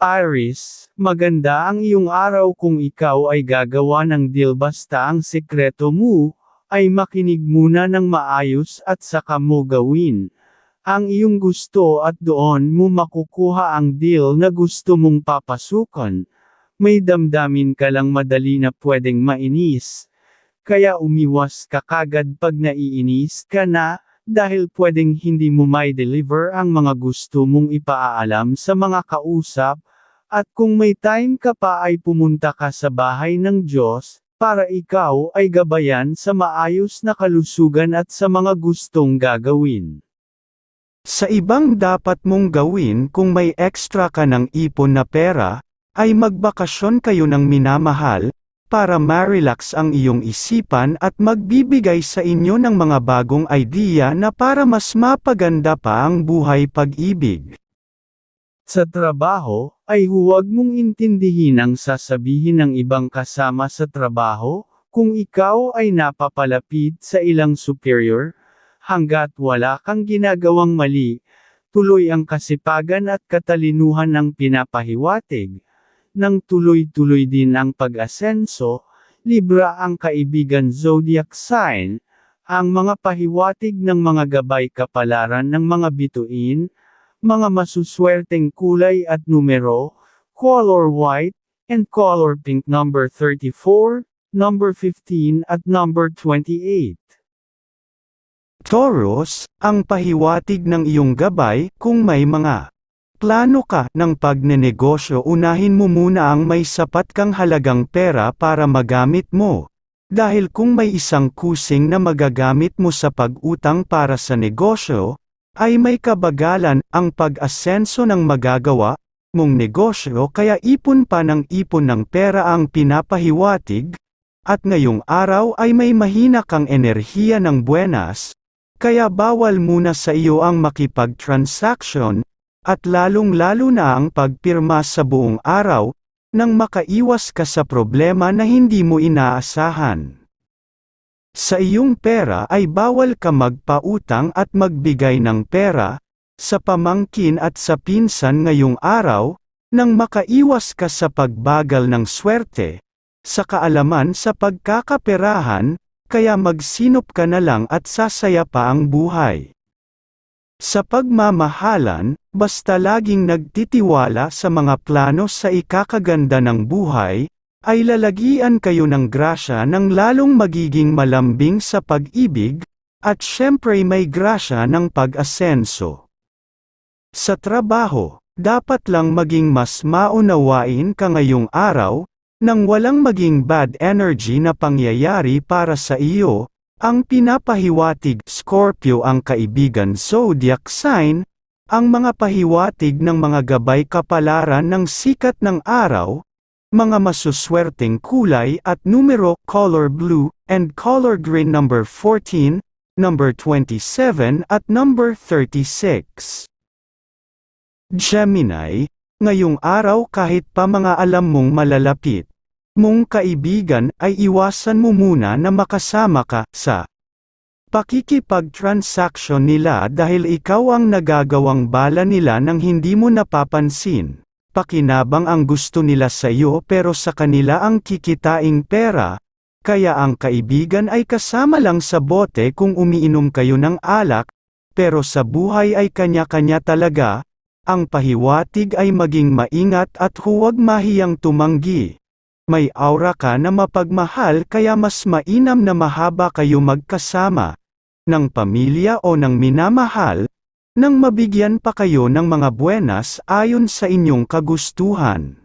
Iris, maganda ang iyong araw kung ikaw ay gagawa ng deal basta ang sekreto mo, ay makinig muna ng maayos at saka mo gawin. Ang iyong gusto at doon mo makukuha ang deal na gusto mong papasukan. May damdamin ka lang madali na pwedeng mainis. Kaya umiwas ka kagad pag naiinis ka na, dahil pwedeng hindi mo may deliver ang mga gusto mong ipaalam sa mga kausap, at kung may time ka pa ay pumunta ka sa bahay ng Diyos, para ikaw ay gabayan sa maayos na kalusugan at sa mga gustong gagawin. Sa ibang dapat mong gawin kung may extra ka ng ipon na pera, ay magbakasyon kayo ng minamahal, para ma-relax ang iyong isipan at magbibigay sa inyo ng mga bagong idea na para mas mapaganda pa ang buhay pag-ibig. Sa trabaho, ay huwag mong intindihin ang sasabihin ng ibang kasama sa trabaho, kung ikaw ay napapalapit sa ilang superior, hanggat wala kang ginagawang mali, tuloy ang kasipagan at katalinuhan ng pinapahiwatig. Nang tuloy-tuloy din ang pag-asenso, Libra ang kaibigan zodiac sign, ang mga pahiwatig ng mga gabay kapalaran ng mga bituin, mga masuswerteng kulay at numero, color white, and color pink number 34, number 15 at number 28. Taurus, ang pahiwatig ng iyong gabay kung may mga plano ka ng pagnenegosyo unahin mo muna ang may sapat kang halagang pera para magamit mo. Dahil kung may isang kusing na magagamit mo sa pag-utang para sa negosyo, ay may kabagalan ang pag-asenso ng magagawa mong negosyo kaya ipon pa ng ipon ng pera ang pinapahiwatig, at ngayong araw ay may mahina kang enerhiya ng buenas, kaya bawal muna sa iyo ang makipag-transaction, at lalong-lalo na ang pagpirma sa buong araw, nang makaiwas ka sa problema na hindi mo inaasahan. Sa iyong pera ay bawal ka magpautang at magbigay ng pera, sa pamangkin at sa pinsan ngayong araw, nang makaiwas ka sa pagbagal ng swerte, sa kaalaman sa pagkakaperahan, kaya magsinop ka na lang at sasaya pa ang buhay. Sa pagmamahalan, basta laging nagtitiwala sa mga plano sa ikakaganda ng buhay, ay lalagian kayo ng grasya ng lalong magiging malambing sa pag-ibig, at syempre may grasya ng pag-asenso. Sa trabaho, dapat lang maging mas maunawain ka ngayong araw, nang walang maging bad energy na pangyayari para sa iyo, ang pinapahiwatig Scorpio ang kaibigan zodiac sign, ang mga pahiwatig ng mga gabay kapalaran ng sikat ng araw, mga masuswerteng kulay at numero color blue and color green number 14, number 27 at number 36. Gemini, ngayong araw kahit pa mga alam mong malalapit, mong kaibigan ay iwasan mo muna na makasama ka sa pakikipag-transaction nila dahil ikaw ang nagagawang bala nila nang hindi mo napapansin. Pakinabang ang gusto nila sa iyo pero sa kanila ang kikitaing pera, kaya ang kaibigan ay kasama lang sa bote kung umiinom kayo ng alak, pero sa buhay ay kanya-kanya talaga, ang pahiwatig ay maging maingat at huwag mahiyang tumanggi. May aura ka na mapagmahal kaya mas mainam na mahaba kayo magkasama, ng pamilya o ng minamahal, nang mabigyan pa kayo ng mga buenas ayon sa inyong kagustuhan.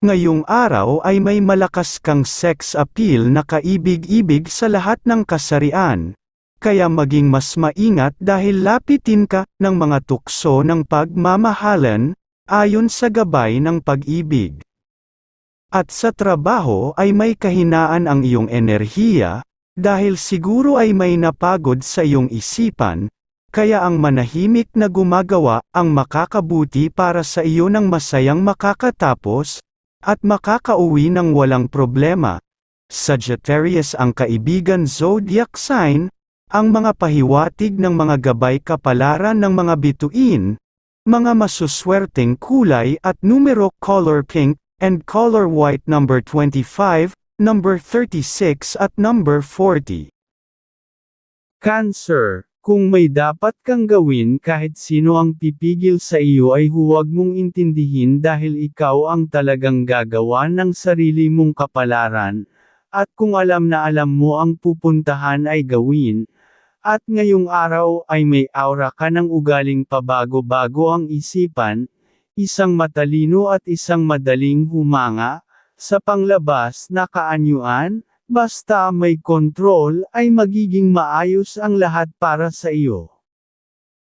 Ngayong araw ay may malakas kang sex appeal na kaibig-ibig sa lahat ng kasarian, kaya maging mas maingat dahil lapitin ka ng mga tukso ng pagmamahalan, ayon sa gabay ng pag-ibig. At sa trabaho ay may kahinaan ang iyong enerhiya, dahil siguro ay may napagod sa iyong isipan, kaya ang manahimik na gumagawa ang makakabuti para sa iyo ng masayang makakatapos, at makakauwi ng walang problema. Sagittarius ang kaibigan zodiac sign, ang mga pahiwatig ng mga gabay kapalaran ng mga bituin, mga masuswerteng kulay at numero color pink and color white number 25, number 36 at number 40. Cancer, kung may dapat kang gawin kahit sino ang pipigil sa iyo ay huwag mong intindihin dahil ikaw ang talagang gagawa ng sarili mong kapalaran, at kung alam na alam mo ang pupuntahan ay gawin, at ngayong araw ay may aura ka ng ugaling pabago-bago ang isipan, isang matalino at isang madaling humanga, sa panglabas na kaanyuan, basta may kontrol ay magiging maayos ang lahat para sa iyo.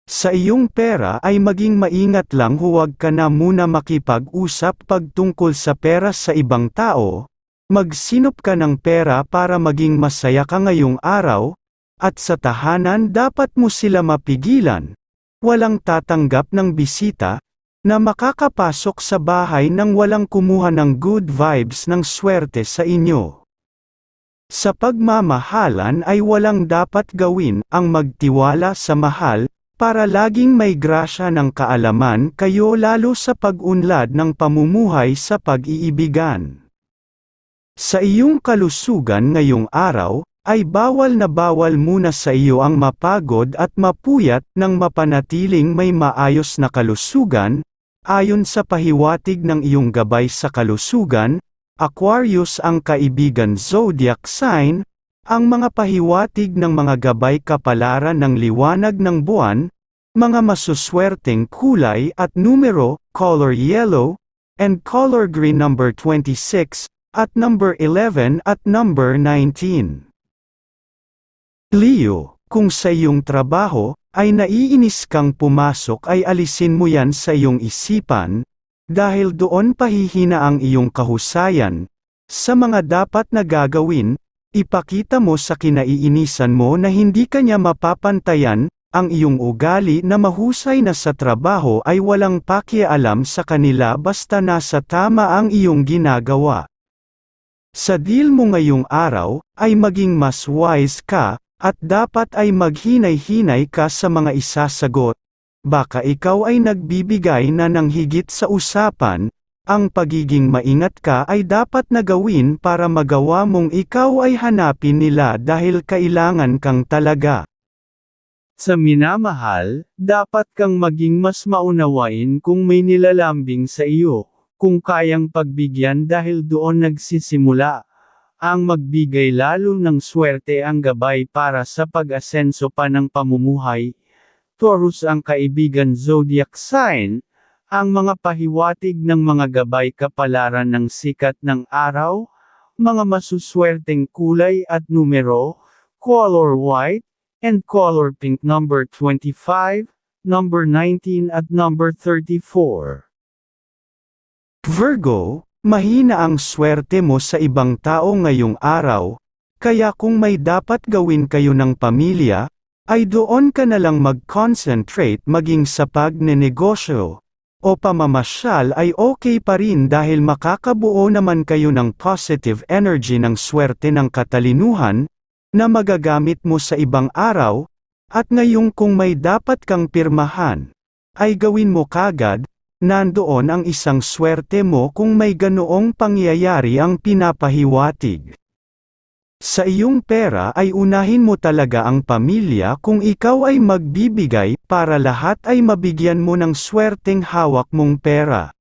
Sa iyong pera ay maging maingat lang huwag ka na muna makipag-usap pagtungkol sa pera sa ibang tao, magsinop ka ng pera para maging masaya ka ngayong araw, at sa tahanan dapat mo sila mapigilan. Walang tatanggap ng bisita, na makakapasok sa bahay nang walang kumuha ng good vibes ng swerte sa inyo. Sa pagmamahalan ay walang dapat gawin ang magtiwala sa mahal, para laging may grasya ng kaalaman kayo lalo sa pag-unlad ng pamumuhay sa pag-iibigan. Sa iyong kalusugan ngayong araw, ay bawal na bawal muna sa iyo ang mapagod at mapuyat nang mapanatiling may maayos na kalusugan, ayon sa pahiwatig ng iyong gabay sa kalusugan, Aquarius ang kaibigan zodiac sign, ang mga pahiwatig ng mga gabay kapalaran ng liwanag ng buwan, mga masuswerteng kulay at numero, color yellow, and color green number 26, at number 11 at number 19. Leo, kung sa iyong trabaho, ay naiinis kang pumasok ay alisin mo yan sa iyong isipan, dahil doon pahihina ang iyong kahusayan, sa mga dapat na gagawin, ipakita mo sa kinaiinisan mo na hindi kanya mapapantayan, ang iyong ugali na mahusay na sa trabaho ay walang pakialam sa kanila basta nasa tama ang iyong ginagawa. Sa deal mo ngayong araw, ay maging mas wise ka, at dapat ay maghinay-hinay ka sa mga isasagot. Baka ikaw ay nagbibigay na ng higit sa usapan, ang pagiging maingat ka ay dapat na gawin para magawa mong ikaw ay hanapin nila dahil kailangan kang talaga. Sa minamahal, dapat kang maging mas maunawain kung may nilalambing sa iyo, kung kayang pagbigyan dahil doon nagsisimula. Ang magbigay lalo ng swerte ang gabay para sa pag-asenso pa ng pamumuhay. Taurus ang kaibigan zodiac sign, ang mga pahiwatig ng mga gabay kapalaran ng sikat ng araw, mga masuswerteng kulay at numero, color white, and color pink number 25, number 19 at number 34. Virgo, mahina ang swerte mo sa ibang tao ngayong araw, kaya kung may dapat gawin kayo ng pamilya, ay doon ka na lang mag-concentrate maging sa pagnenegosyo. O pamamasyal ay okay pa rin dahil makakabuo naman kayo ng positive energy ng swerte ng katalinuhan, na magagamit mo sa ibang araw, at ngayong kung may dapat kang pirmahan, ay gawin mo kagad, nandoon ang isang swerte mo kung may ganoong pangyayari ang pinapahiwatig. Sa iyong pera ay unahin mo talaga ang pamilya kung ikaw ay magbibigay para lahat ay mabigyan mo ng swerteng hawak mong pera.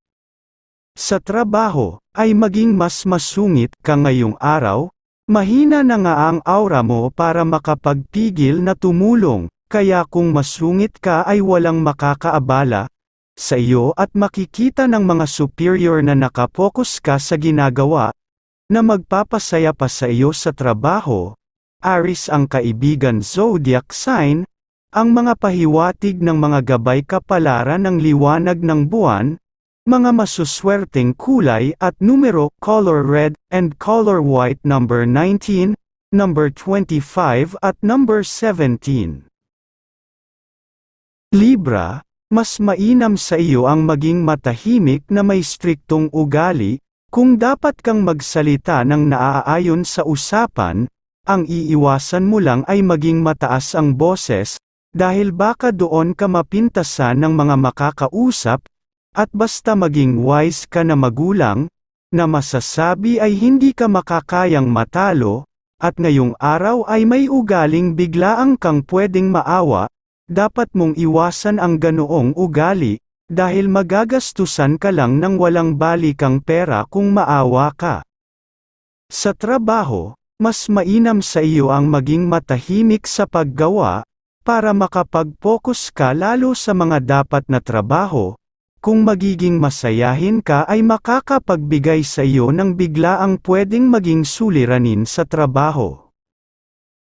Sa trabaho, ay maging mas masungit ka ngayong araw, mahina na nga ang aura mo para makapagpigil na tumulong, kaya kung masungit ka ay walang makakaabala, sa iyo at makikita ng mga superior na nakapokus ka sa ginagawa, na magpapasaya pa sa iyo sa trabaho, Aris ang kaibigan zodiac sign, ang mga pahiwatig ng mga gabay kapalaran ng liwanag ng buwan, mga masuswerteng kulay at numero, color red, and color white number 19, number 25 at number 17. Libra, mas mainam sa iyo ang maging matahimik na may striktong ugali, kung dapat kang magsalita ng naaayon sa usapan, ang iiwasan mo lang ay maging mataas ang boses, dahil baka doon ka mapintasan ng mga makakausap, at basta maging wise ka na magulang, na masasabi ay hindi ka makakayang matalo, at ngayong araw ay may ugaling biglaang kang pwedeng maawa, dapat mong iwasan ang ganoong ugali, dahil magagastusan ka lang ng walang balikang pera kung maawa ka. Sa trabaho, mas mainam sa iyo ang maging matahimik sa paggawa, para makapag-focus ka lalo sa mga dapat na trabaho, kung magiging masayahin ka ay makakapagbigay sa iyo ng biglaang pwedeng maging suliranin sa trabaho.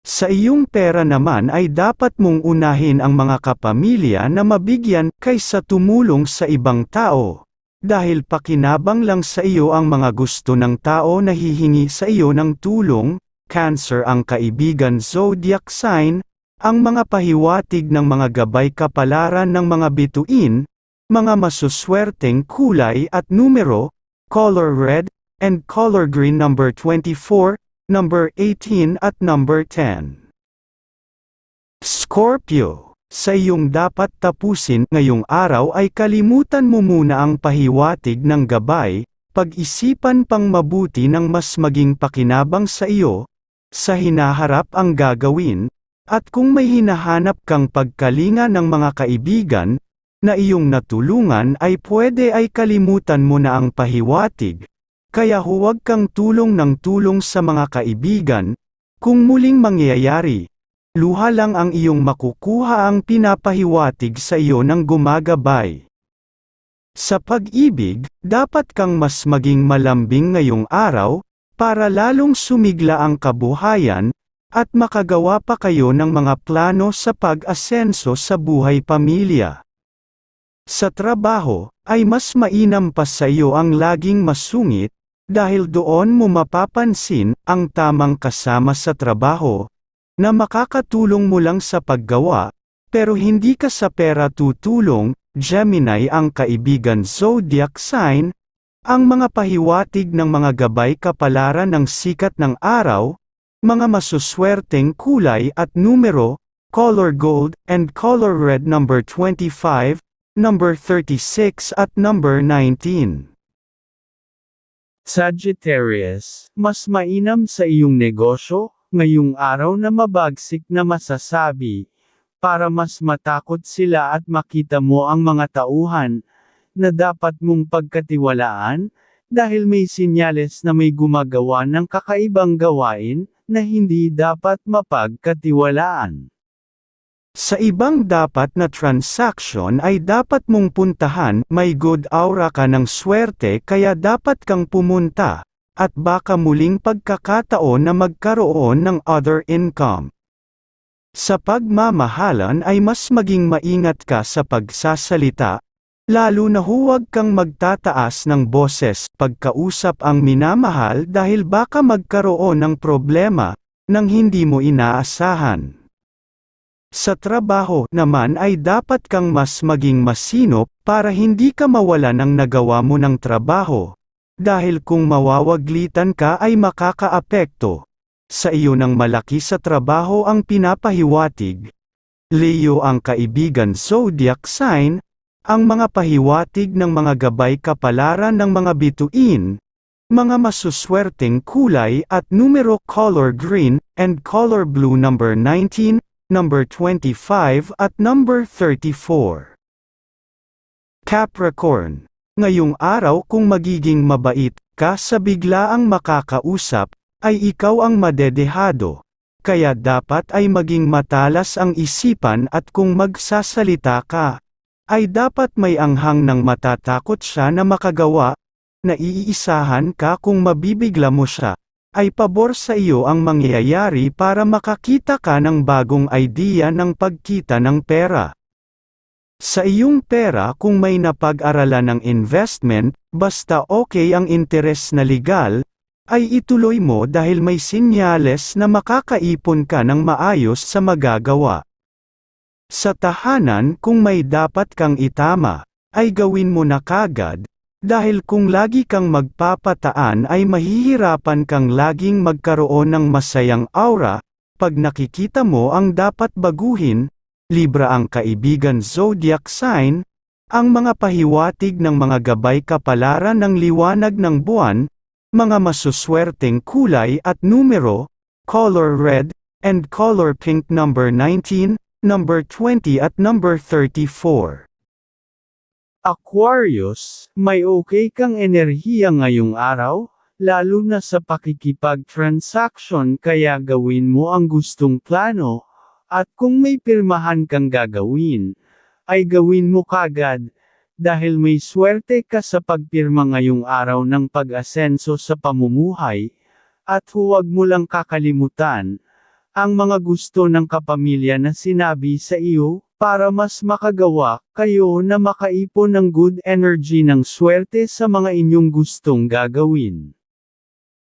Sa iyong pera naman ay dapat mong unahin ang mga kapamilya na mabigyan kaysa tumulong sa ibang tao. Dahil pakinabang lang sa iyo ang mga gusto ng tao na hihingi sa iyo ng tulong, Cancer ang kaibigan zodiac sign, ang mga pahiwatig ng mga gabay kapalaran ng mga bituin, mga masuswerteng kulay at numero, color red, and color green number 24, number 18 at number 10. Scorpio, sa iyong dapat tapusin ngayong araw ay kalimutan mo muna ang pahiwatig ng gabay, pag-isipan pang mabuti ng mas maging pakinabang sa iyo, sa hinaharap ang gagawin, at kung may hinahanap kang pagkalinga ng mga kaibigan, na iyong natulungan ay pwede ay kalimutan mo na ang pahiwatig, kaya huwag kang tulong ng tulong sa mga kaibigan, kung muling mangyayari, luha lang ang iyong makukuha ang pinapahiwatig sa iyo ng gumagabay. Sa pag-ibig, dapat kang mas maging malambing ngayong araw, para lalong sumigla ang kabuhayan, at makagawa pa kayo ng mga plano sa pag-asenso sa buhay pamilya. Sa trabaho, ay mas mainam pa sa iyo ang laging masungit, dahil doon mo mapapansin ang tamang kasama sa trabaho, na makakatulong mo lang sa paggawa, pero hindi ka sa pera tutulong, Gemini ang kaibigan zodiac sign, ang mga pahiwatig ng mga gabay kapalaran ng sikat ng araw, mga masuswerteng kulay at numero, color gold and color red number 25, number 36 at number 19. Sagittarius, mas mainam sa iyong negosyo, ngayong araw na mabagsik na masasabi, para mas matakot sila at makita mo ang mga tauhan, na dapat mong pagkatiwalaan, dahil may sinyales na may gumagawa ng kakaibang gawain, na hindi dapat mapagkatiwalaan. Sa ibang dapat na transaction ay dapat mong puntahan, may good aura ka ng swerte kaya dapat kang pumunta, at baka muling pagkakataon na magkaroon ng other income. Sa pagmamahalan ay mas maging maingat ka sa pagsasalita, lalo na huwag kang magtataas ng boses pagkausap ang minamahal dahil baka magkaroon ng problema, nang hindi mo inaasahan. Sa trabaho naman ay dapat kang mas maging masinop para hindi ka mawala ng nagawa mo ng trabaho. Dahil kung mawawaglitan ka ay makakaapekto sa iyo ng malaki sa trabaho ang pinapahiwatig. Leo ang kaibigan zodiac sign, ang mga pahiwatig ng mga gabay kapalaran ng mga bituin, mga masuswerteng kulay at numero color green and color blue number 19, number 25 at number 34. Capricorn, ngayong araw kung magiging mabait ka sa biglaang makakausap, ay ikaw ang madedehado. Kaya dapat ay maging matalas ang isipan at kung magsasalita ka, ay dapat may anghang ng matatakot siya na makagawa, na iisahan ka kung mabibigla mo siya, ay pabor sa iyo ang mangyayari para makakita ka ng bagong idea ng pagkita ng pera. Sa iyong pera kung may napag-aralan ng investment, basta okay ang interes na legal, ay ituloy mo dahil may sinyales na makakaipon ka ng maayos sa magagawa. Sa tahanan kung may dapat kang itama, ay gawin mo na kagad, dahil kung lagi kang magpapataan ay mahihirapan kang laging magkaroon ng masayang aura, pag nakikita mo ang dapat baguhin, Libra ang kaibigan zodiac sign, ang mga pahiwatig ng mga gabay kapalaran ng liwanag ng buwan, mga masuswerteng kulay at numero, color red, and color pink number 19, number 20 at number 34. Aquarius, may okay kang enerhiya ngayong araw, lalo na sa pakikipag-transaction kaya gawin mo ang gustong plano, at kung may pirmahan kang gagawin, ay gawin mo kagad, dahil may swerte ka sa pagpirma ngayong araw ng pag-asenso sa pamumuhay, at huwag mo lang kakalimutan, ang mga gusto ng kapamilya na sinabi sa iyo, para mas makagawa kayo na makaipon ng good energy ng swerte sa mga inyong gustong gagawin.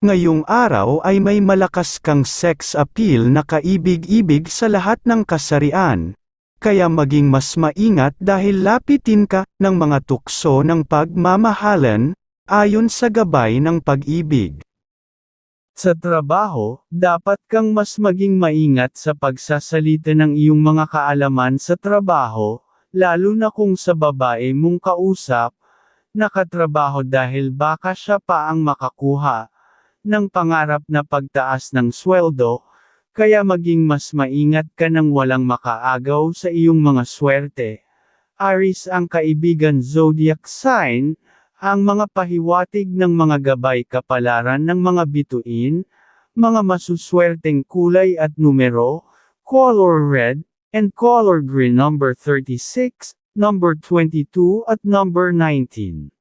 Ngayong araw ay may malakas kang sex appeal na kaibig-ibig sa lahat ng kasarian. Kaya maging mas maingat dahil lapitin ka ng mga tukso ng pagmamahalan, ayon sa gabay ng pag-ibig. Sa trabaho, dapat kang mas maging maingat sa pagsasalita ng iyong mga kaalaman sa trabaho, lalo na kung sa babae mong kausap, nakatrabaho dahil baka siya pa ang makakuha ng pangarap na pagtaas ng sweldo, kaya maging mas maingat ka nang walang makaagaw sa iyong mga swerte. Aris ang kaibigan zodiac sign, ang mga pahiwatig ng mga gabay kapalaran ng mga bituin, mga masuswerteng kulay at numero, color red, and color green number 36, number 22 at number 19.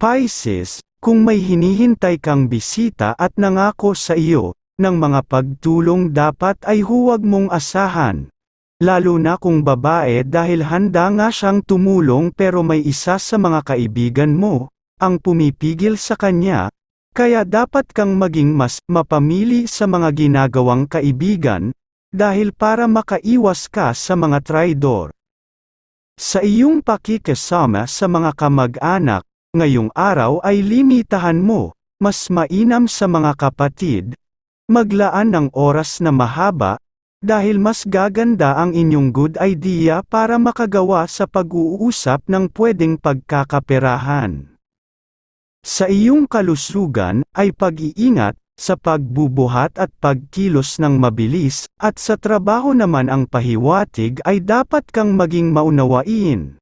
Pisces, kung may hinihintay kang bisita at nangako sa iyo, ng mga pagtulong dapat ay huwag mong asahan. Lalo na kung babae dahil handa nga siyang tumulong pero may isa sa mga kaibigan mo, ang pumipigil sa kanya, kaya dapat kang maging mas mapamili sa mga ginagawang kaibigan, dahil para makaiwas ka sa mga traidor. Sa iyong pakikisama sa mga kamag-anak, ngayong araw ay limitahan mo, mas mainam sa mga kapatid, maglaan ng oras na mahaba, dahil mas gaganda ang inyong good idea para makagawa sa pag-uusap ng pwedeng pagkakaperahan. Sa iyong kalusugan ay pag-iingat sa pagbubuhat at pagkilos ng mabilis, at sa trabaho naman ang pahiwatig ay dapat kang maging maunawain.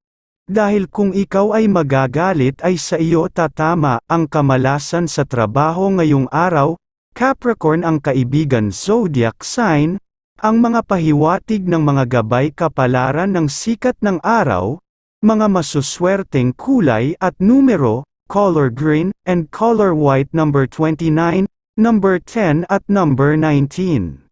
Dahil kung ikaw ay magagalit ay sa iyo tatama ang kamalasan sa trabaho ngayong araw, Capricorn ang kaibigan zodiac sign, ang mga pahiwatig ng mga gabay kapalaran ng sikat ng araw, mga masuswerteng kulay at numero, color green, and color white number 29, number 10 at number 19.